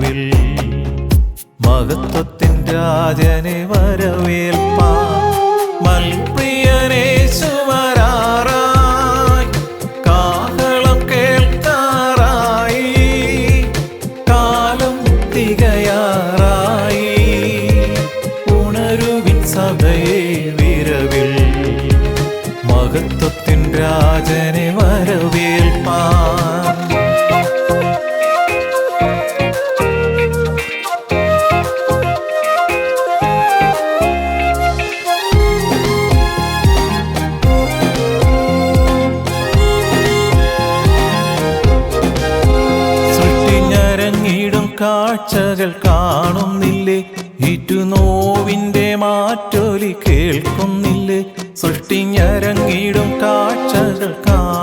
വിരവിൽ മഹത്വത്തിൻ രാജനെ വരവേൽപ്പാ മൽപ്രിയനേ വരാറായി മാറ്റൊലി കേൾക്കുന്നില്ലേ? സൃഷ്ടിഞ്ഞരങ്ങിടും കാഴ്ചകൾ കാണുന്നില്ലേ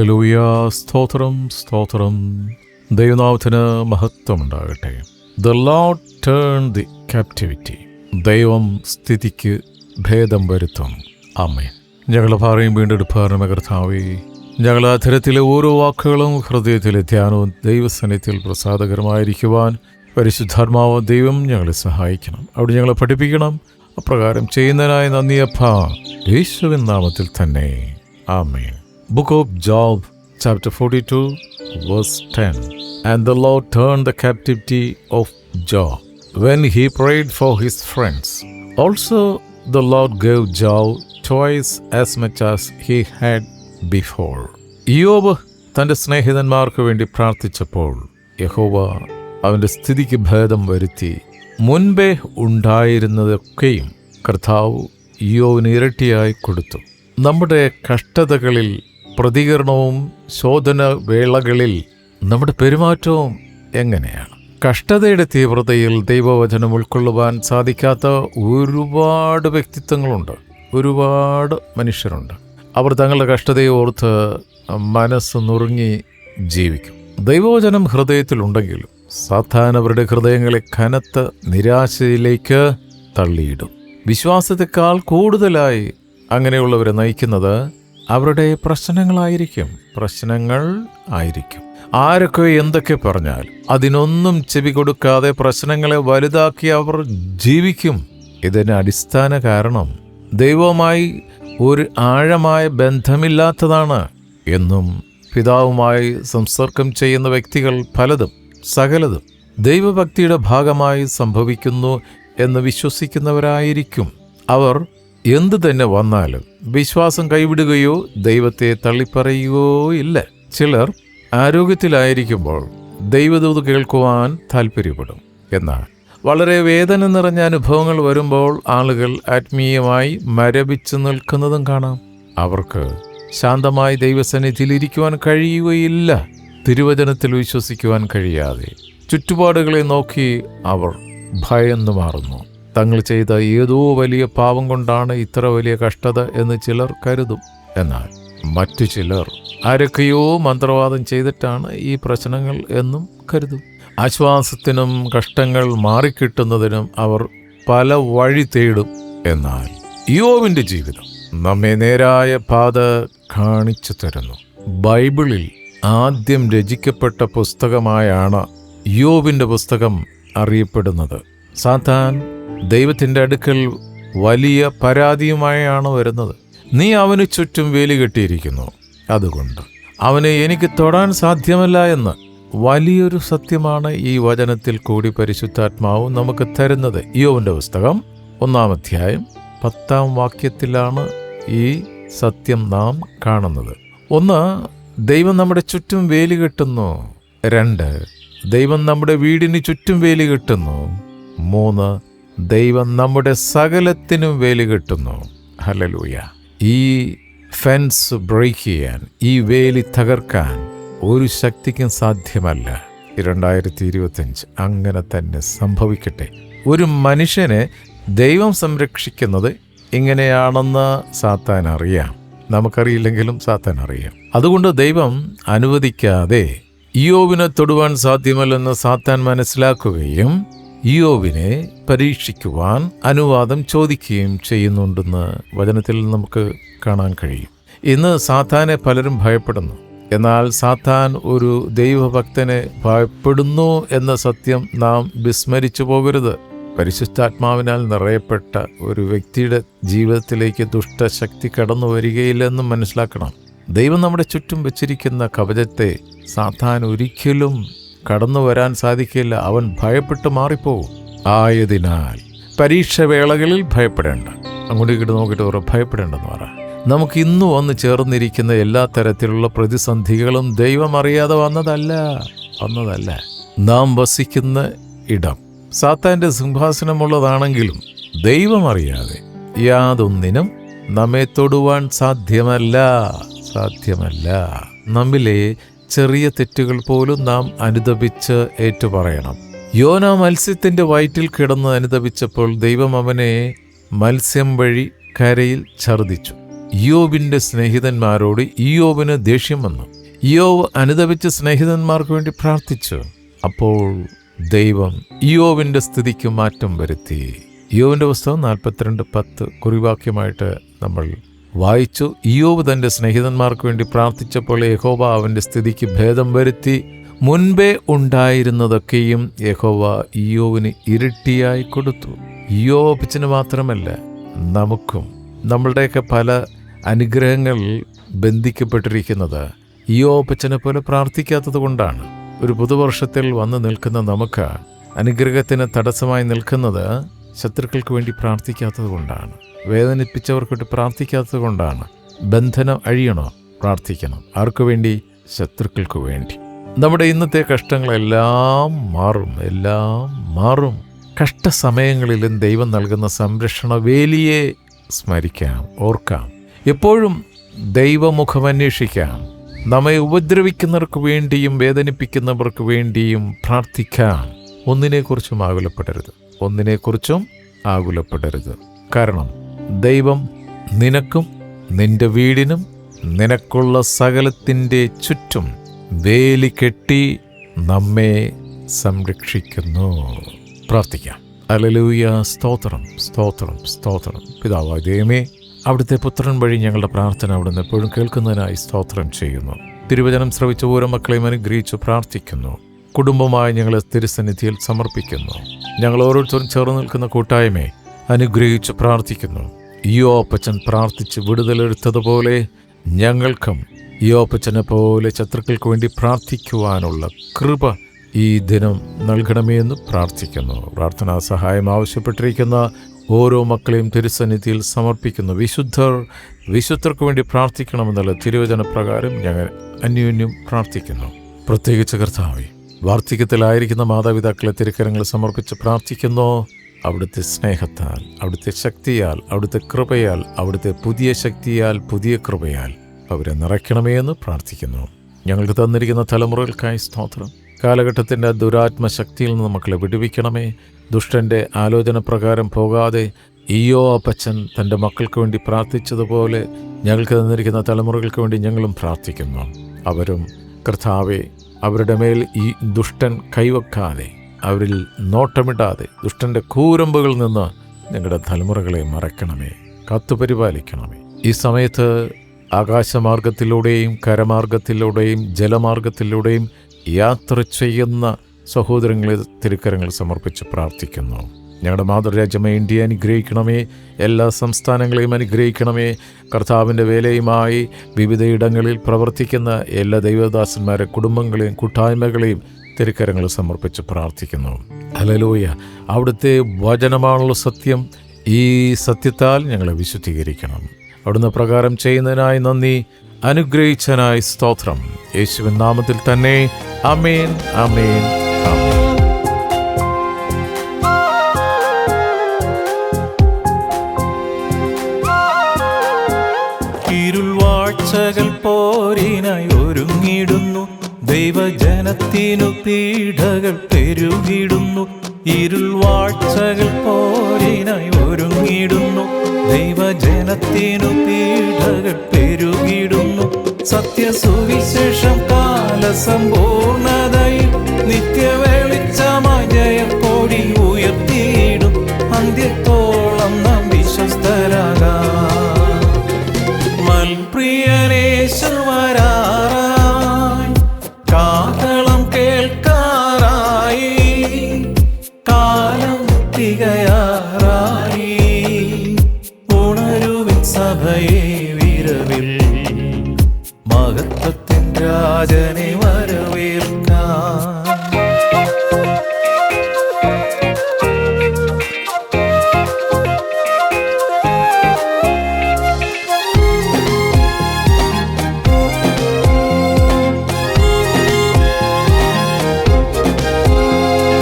ഹലലൂയ സ്തോത്രം സ്തോത്രം. ദൈവനാഥന് മഹത്വമുണ്ടാകട്ടെ. The Lord turn the captivity ദൈവം സ്ഥിതിക്ക് ഭേദം വരുത്തും. അമ്മേ ഞങ്ങളെ ഭാരയും വീണ്ടെടുപ്പാറും കർത്താവേ. ഞങ്ങൾ അധരത്തിലെ ഓരോ വാക്കുകളും ഹൃദയത്തിലെ ധ്യാനവും ദൈവസന്നിധിയിൽ പ്രസാദകരമായിരിക്കുവാൻ പരിശുദ്ധാത്മാവ് ദൈവം ഞങ്ങളെ സഹായിക്കണം. അവിടെ ഞങ്ങളെ പഠിപ്പിക്കണം. അപ്രകാരം ചെയ്യുന്നതിനായി നന്ദിയപ്പ യേശുവിൻ നാമത്തിൽ തന്നെ. ആമേൻ. Book of Job, chapter 42, verse 10. And the Lord turned the captivity of Job when he prayed for his friends. Also, the Lord gave Job twice as much as he had before. യോബ് തന്റെ സ്നേഹിതന്മാർക്ക് വേണ്ടി പ്രാർത്ഥിച്ചപ്പോൾ യഹോവ അവന്റെ സ്ഥിതിക്ക് ഭേദം വരുത്തി മുൻപേ ഉണ്ടായിരുന്നതൊക്കെയും കർത്താവ് യോവിന് ഇരട്ടിയായി കൊടുത്തു നമ്മുടെ കഷ്ടതകളിൽ പ്രതികരണവും ശോധന വേളകളിൽ നമ്മുടെ പെരുമാറ്റവും എങ്ങനെയാണ്? കഷ്ടതയുടെ തീവ്രതയിൽ ദൈവവചനം ഉൾക്കൊള്ളുവാൻ സാധിക്കാത്ത ഒരുപാട് വ്യക്തിത്വങ്ങളുണ്ട്. ഒരുപാട് മനുഷ്യരുണ്ട്. അവർ തങ്ങളുടെ കഷ്ടതയെ ഓർത്ത് മനസ്സ് നുറുങ്ങി ജീവിക്കും. ദൈവവചനം ഹൃദയത്തിലുണ്ടെങ്കിലും സാധാരണ അവരുടെ ഹൃദയങ്ങളെ കനത്ത നിരാശയിലേക്ക് തള്ളിയിടും. വിശ്വാസത്തെക്കാൾ കൂടുതലായി അങ്ങനെയുള്ളവരെ നയിക്കുന്നത് അവരുടെ പ്രശ്നങ്ങളായിരിക്കും. പ്രശ്നങ്ങൾ ആയിരിക്കും. ആരൊക്കെ എന്തൊക്കെ പറഞ്ഞാൽ അതിനൊന്നും ചെവി കൊടുക്കാതെ പ്രശ്നങ്ങളെ വലുതാക്കി അവർ ജീവിക്കും. ഇതിന് അടിസ്ഥാന കാരണം ദൈവവുമായി ഒരു ആഴമായ ബന്ധമില്ലാത്തതാണ് എന്നും പിതാവുമായി സംസർഗം ചെയ്യുന്ന വ്യക്തികൾ പലതും സകലതും ദൈവഭക്തിയുടെ ഭാഗമായി സംഭവിക്കുന്നു എന്ന് വിശ്വസിക്കുന്നവരായിരിക്കും. അവർ എന്തു തന്നെ വന്നാലും വിശ്വാസം കൈവിടുകയോ ദൈവത്തെ തള്ളിപ്പറയുകയോ ഇല്ല. ചിലർ ആരോഗ്യത്തിലായിരിക്കുമ്പോൾ ദൈവദൂത് കേൾക്കുവാൻ താല്പര്യപ്പെടും എന്നാൽ വളരെ വേദന നിറഞ്ഞ അനുഭവങ്ങൾ വരുമ്പോൾ ആളുകൾ ആത്മീയമായി മരവിച്ചു നിൽക്കുന്നതും കാണാം. അവർക്ക് ശാന്തമായി ദൈവസന്നിധിയിൽ ഇരിക്കുവാൻ കഴിയുകയില്ല. തിരുവചനത്തിൽ വിശ്വസിക്കുവാൻ കഴിയാതെ ചുറ്റുപാടുകളെ നോക്കി അവർ ഭയന്നു മാറുന്നു. തങ്ങൾ ചെയ്ത ഏതോ വലിയ പാവം കൊണ്ടാണ് ഇത്ര വലിയ കഷ്ടത എന്ന് ചിലർ കരുതും. എന്നാൽ മറ്റു ചിലർ ആരൊക്കെയോ മന്ത്രവാദം ചെയ്തിട്ടാണ് ഈ പ്രശ്നങ്ങൾ എന്നും കരുതും. ആശ്വാസത്തിനും കഷ്ടങ്ങൾ മാറിക്കിട്ടുന്നതിനും അവർ പല വഴി തേടും. എന്നാൽ യോവിന്റെ ജീവിതം നമ്മെ നേരായ പാത കാണിച്ചു തരുന്നു. ബൈബിളിൽ ആദ്യം രചിക്കപ്പെട്ട പുസ്തകമായാണ് യോവിന്റെ പുസ്തകം അറിയപ്പെടുന്നത്. സാത്താൻ ദൈവത്തിന്റെ അടുക്കൽ വലിയ പരാതിയുമായാണ് വരുന്നത്. നീ അവന് ചുറ്റും വേലി കെട്ടിയിരിക്കുന്നു. അതുകൊണ്ട് അവനെ എനിക്ക് തൊടാൻ സാധ്യമല്ല എന്ന് വലിയൊരു സത്യമാണ് ഈ വചനത്തിൽ കൂടി പരിശുദ്ധാത്മാവ് നമുക്ക് തരുന്നത്. യോവിന്റെ പുസ്തകം ഒന്നാം അധ്യായം പത്താം വാക്യത്തിലാണ് ഈ സത്യം നാം കാണുന്നത്. ഒന്ന് ദൈവം നമ്മുടെ ചുറ്റും വേലി കെട്ടുന്നു. രണ്ട് ദൈവം നമ്മുടെ വീടിന് ചുറ്റും വേലി കെട്ടുന്നു. മൂന്ന് ദൈവം നമ്മുടെ സകലത്തിനും വേലി കെട്ടുന്നു. ഹലലൂയ ഈ ഫെൻസ് ബ്രേക്ക് ചെയ്യാൻ ഈ വേലി തകർക്കാൻ ഒരു ശക്തിക്കും സാധ്യമല്ല. രണ്ടായിരത്തി ഇരുപത്തഞ്ച് അങ്ങനെ തന്നെ സംഭവിക്കട്ടെ. ഒരു മനുഷ്യനെ ദൈവം സംരക്ഷിക്കുന്നത് ഇങ്ങനെയാണെന്ന് സാത്താൻ അറിയാം. നമുക്കറിയില്ലെങ്കിലും സാത്താൻ അറിയാം. അതുകൊണ്ട് ദൈവം അനുവദിക്കാതെ ഇയോവിനെ തൊടുവാൻ സാധ്യമല്ലെന്ന് സാത്താൻ മനസ്സിലാക്കുകയും ഇയോവിനെ പരീക്ഷിക്കുവാൻ അനുവാദം ചോദിക്കുകയും ചെയ്യുന്നുണ്ടെന്ന് വചനത്തിൽ നമുക്ക് കാണാൻ കഴിയും. ഇന്ന് സാത്താനെ പലരും ഭയപ്പെടുന്നു. എന്നാൽ സാത്താൻ ഒരു ദൈവഭക്തനെ ഭയപ്പെടുന്നു എന്ന സത്യം നാം വിസ്മരിച്ചു പോകരുത്. പരിശുദ്ധാത്മാവിനാൽ നിറയപ്പെട്ട ഒരു വ്യക്തിയുടെ ജീവിതത്തിലേക്ക് ദുഷ്ടശക്തി കടന്നു വരികയില്ലെന്നും മനസ്സിലാക്കണം. ദൈവം നമ്മുടെ ചുറ്റും വച്ചിരിക്കുന്ന കവചത്തെ സാത്താൻ ഒരിക്കലും കടന്നു വരാൻ സാധിക്കില്ല. അവൻ ഭയപ്പെട്ട് മാറിപ്പോകും ആയതിനാൽ പരീക്ഷ വേളകളിൽ ഭയപ്പെടേണ്ട. അങ്ങോട്ട് ഇങ്ങോട്ട് നോക്കിയിട്ട് പറ ഭയപ്പെടേണ്ടെന്ന് പറ. നമുക്ക് ഇന്ന് വന്ന് ചേർന്നിരിക്കുന്ന എല്ലാ തരത്തിലുള്ള പ്രതിസന്ധികളും ദൈവം അറിയാതെ വന്നതല്ല. വന്നതല്ല. നാം വസിക്കുന്ന ഇടം. സാത്താന്റെ സിംഹാസനമുള്ളതാണെങ്കിലും ദൈവം അറിയാതെ യാതൊന്നിനും നമ്മെ തൊടുവാൻ സാധ്യമല്ല. സാധ്യമല്ല. നമ്മിലെ ചെറിയ തെറ്റുകൾ പോലും നാം അനുദപിച്ച് ഏറ്റുപറയണം. യോന മത്സ്യത്തിന്റെ വയറ്റിൽ കിടന്ന് അനുദപിച്ചപ്പോൾ ദൈവം അവനെ മത്സ്യം വഴി കരയിൽ ഛർദിച്ചു ഇയോബിന്റെ സ്നേഹിതന്മാരോട് ഇയോബിന് ദേഷ്യം വന്നു. ഇയോവ് അനുദപിച്ച് സ്നേഹിതന്മാർക്ക് വേണ്ടി പ്രാർത്ഥിച്ചു. അപ്പോൾ ദൈവം ഇയോവിന്റെ സ്ഥിതിക്ക് മാറ്റം വരുത്തി. യോവിന്റെ പുസ്തകം നാൽപ്പത്തിരണ്ട് പത്ത് കുറിവാക്യമായിട്ട് നമ്മൾ വായിച്ചു. ഇയോവ് തന്റെ സ്നേഹിതന്മാർക്ക് വേണ്ടി പ്രാർത്ഥിച്ചപ്പോൾ യഹോവ അവന്റെ സ്ഥിതിക്ക് ഭേദം വരുത്തി. മുൻപേ ഉണ്ടായിരുന്നതൊക്കെയും യഹോവ ഇയോവിന് ഇരട്ടിയായി കൊടുത്തു. ഇയോപ്പിച്ചിന് മാത്രമല്ല നമുക്കും നമ്മളുടെയൊക്കെ പല അനുഗ്രഹങ്ങൾ ബന്ധിക്കപ്പെട്ടിരിക്കുന്നത് ഇയോപ്പച്ചനെ പോലെ പ്രാർത്ഥിക്കാത്തത് കൊണ്ടാണ്. ഒരു പുതുവർഷത്തിൽ വന്നു നിൽക്കുന്ന നമുക്ക് അനുഗ്രഹത്തിന് തടസ്സമായി നിൽക്കുന്നത് ശത്രുക്കൾക്ക് വേണ്ടി പ്രാർത്ഥിക്കാത്തത് കൊണ്ടാണ്. വേദനിപ്പിച്ചവർക്ക് വേണ്ടി പ്രാർത്ഥിക്കാത്തത് കൊണ്ടാണ് ബന്ധനം അഴിയണോ? പ്രാർത്ഥിക്കണം. ആർക്കു വേണ്ടി? ശത്രുക്കൾക്ക് വേണ്ടി. നമ്മുടെ ഇന്നത്തെ കഷ്ടങ്ങളെല്ലാം മാറും. എല്ലാം മാറും. കഷ്ടസമയങ്ങളിലും ദൈവം നൽകുന്ന സംരക്ഷണ വേലിയെ സ്മരിക്കാം. ഓർക്കാം. എപ്പോഴും ദൈവമുഖം അന്വേഷിക്കാം. നമ്മെ ഉപദ്രവിക്കുന്നവർക്ക് വേണ്ടിയും വേദനിപ്പിക്കുന്നവർക്ക് വേണ്ടിയും പ്രാർത്ഥിക്കാം. ഒന്നിനെക്കുറിച്ചും ആകുലപ്പെടരുത്. ഒന്നിനെക്കുറിച്ചും ആകുലപ്പെടരുത്. കാരണം ദൈവം നിനക്കും നിന്റെ വീടിനും നിനക്കുള്ള സകലത്തിന്റെ ചുറ്റും വേലി കെട്ടി നമ്മെ സംരക്ഷിക്കുന്നു. പ്രാർത്ഥിക്കാം. അലലൂയ സ്തോത്രം സ്തോത്രം സ്തോത്രം. പിതാവായ ദൈവമേ അവിടുത്തെ പുത്രൻ വഴി ഞങ്ങളുടെ പ്രാർത്ഥന അവിടുന്ന് എപ്പോഴും കേൾക്കുന്നതിനായി സ്തോത്രം ചെയ്യുന്നു. തിരുവചനം ശ്രവിച്ച ഓരോ മക്കളെയും അനുഗ്രഹിച്ചു പ്രാർത്ഥിക്കുന്നു. കുടുംബമായി ഞങ്ങളെ തിരുസന്നിധിയിൽ സമർപ്പിക്കുന്നു. ഞങ്ങൾ ഓരോരുത്തരും ചേർന്ന് നിൽക്കുന്ന കൂട്ടായ്മയെ അനുഗ്രഹിച്ചു പ്രാർത്ഥിക്കുന്നു. ഈ ഓപ്പച്ചൻ പ്രാർത്ഥിച്ച് വിടുതലെടുത്തതുപോലെ ഞങ്ങൾക്കും ഈ ഓപ്പച്ചനെ പോലെ ശത്രുക്കൾക്ക് വേണ്ടി പ്രാർത്ഥിക്കുവാനുള്ള കൃപ ഈ ദിനം നൽകണമേ എന്ന് പ്രാർത്ഥിക്കുന്നു. പ്രാർത്ഥനാ സഹായം ആവശ്യപ്പെട്ടിരിക്കുന്ന ഓരോ മക്കളെയും തിരുസന്നിധിയിൽ സമർപ്പിക്കുന്നു. വിശുദ്ധർ വിശുദ്ധർക്ക് വേണ്ടി പ്രാർത്ഥിക്കണമെന്നുള്ള തിരുവചന പ്രകാരം ഞങ്ങൾ അന്യോന്യം പ്രാർത്ഥിക്കുന്നു. പ്രത്യേകിച്ച് കർത്താവെ വാർദ്ധക്യത്തിലായിരിക്കുന്ന മാതാപിതാക്കളെ തിരുക്കരങ്ങൾ സമർപ്പിച്ച് പ്രാർത്ഥിക്കുന്നു. അവിടുത്തെ സ്നേഹത്താൽ അവിടുത്തെ ശക്തിയാൽ അവിടുത്തെ കൃപയാൽ അവിടുത്തെ പുതിയ ശക്തിയാൽ പുതിയ കൃപയാൽ അവരെ നിറയ്ക്കണമേ എന്ന് പ്രാർത്ഥിക്കുന്നു. ഞങ്ങൾക്ക് തന്നിരിക്കുന്ന തലമുറകൾക്കായി സ്തോത്രം. കാലഘട്ടത്തിന്റെ ദുരാത്മശക്തിയിൽ നിന്ന് മക്കളെ വിടുവിക്കണമേ. ദുഷ്ടന്റെ ആലോചന പ്രകാരം പോകാതെ ഈയോ അപ്പച്ചൻ തന്റെ മക്കൾക്ക് വേണ്ടി പ്രാർത്ഥിച്ചതുപോലെ ഞങ്ങൾക്ക് തന്നിരിക്കുന്ന തലമുറകൾക്ക് വേണ്ടി ഞങ്ങളും പ്രാർത്ഥിക്കുന്നു. അവരും കർത്താവെ അവരുടെ മേൽ ഈ ദുഷ്ടൻ കൈവക്കാതെ അവരിൽ നോട്ടമിടാതെ ദുഷ്ടന്റെ കൂരമ്പുകളിൽ നിന്ന് ഞങ്ങളുടെ തലമുറകളെ മറയ്ക്കണമേ കാത്തുപരിപാലിക്കണമേ. ഈ സമയത്ത് ആകാശമാർഗത്തിലൂടെയും കരമാർഗത്തിലൂടെയും ജലമാർഗത്തിലൂടെയും യാത്ര ചെയ്യുന്ന സഹോദരങ്ങളെ തിരുക്കരങ്ങൾ സമർപ്പിച്ച് പ്രാർത്ഥിക്കുന്നു. ഞങ്ങളുടെ മാതൃരാജ്യമേ ഇന്ത്യ അനുഗ്രഹിക്കണമേ എല്ലാ സംസ്ഥാനങ്ങളെയും അനുഗ്രഹിക്കണമേ. കർത്താവിന്റെ വേലയുമായി വിവിധയിടങ്ങളിൽ പ്രവർത്തിക്കുന്ന എല്ലാ ദൈവദാസന്മാരെ കുടുംബങ്ങളെയും കൂട്ടായ്മകളെയും തിരുക്കരങ്ങൾ സമർപ്പിച്ച് പ്രാർത്ഥിക്കുന്നു. ഹലലോയ അവിടുത്തെ വചനമാണുള്ള സത്യം. ഈ സത്യത്താൽ ഞങ്ങളെ വിശുദ്ധീകരിക്കണം. അവിടുന്ന് പ്രകാരം ചെയ്യുന്നതിനായി നന്ദി. അനുഗ്രഹിച്ചനായി സ്തോത്രം. യേശുവിൻ നാമത്തിൽ തന്നെ. അമേൻ അമേൻ ആമേൻ. ഇരുൾവാഴ്ചകൾ പോരിനായി ഒരുങ്ങിടുന്നു ദൈവജനത്തിനു പീഠകൾ പെരുകിടുന്നു. ഇരുൾ വാഴ്ചകൾ പോരിനായി ഒരുങ്ങിടുന്നു ദൈവജനത്തിനു പീഠകൾ പെരുകിടുന്നു സത്യസുവിശേഷം കാലസമ്പൂർണതയിൽ നിത്യവെളിച്ചമായി ജയപ്പൊടി ഉയർത്തിയിടും. അന്ത്യത്തോളം വിരവിൽ മഹത്വത്തിൻ രാജനെ വരവേൽക്കാം.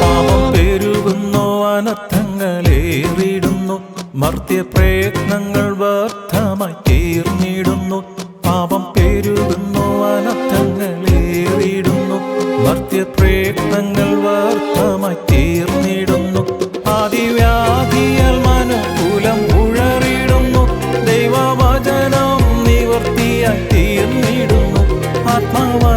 പാപം പെരുകുന്നു അനർത്ഥങ്ങളേറിടുന്നു മർത്യ പ്രയത്നങ്ങൾ വ്യർത്ഥമായി തീർന്നിടുന്നു. പാപം പെരുകുന്നു അനർത്ഥങ്ങളേറിയിടുന്നു മർത്യ പ്രയത്നങ്ങൾ വ്യർത്ഥമായി തീർന്നിടുന്നു. ആദിവ്യാധിയാൽ മനുകൂലം ഉഴറിടുന്നു ദൈവവചനം നിവർത്തിയായി തീർന്നിടുന്നു. ആത്മാവരങ്ങളെ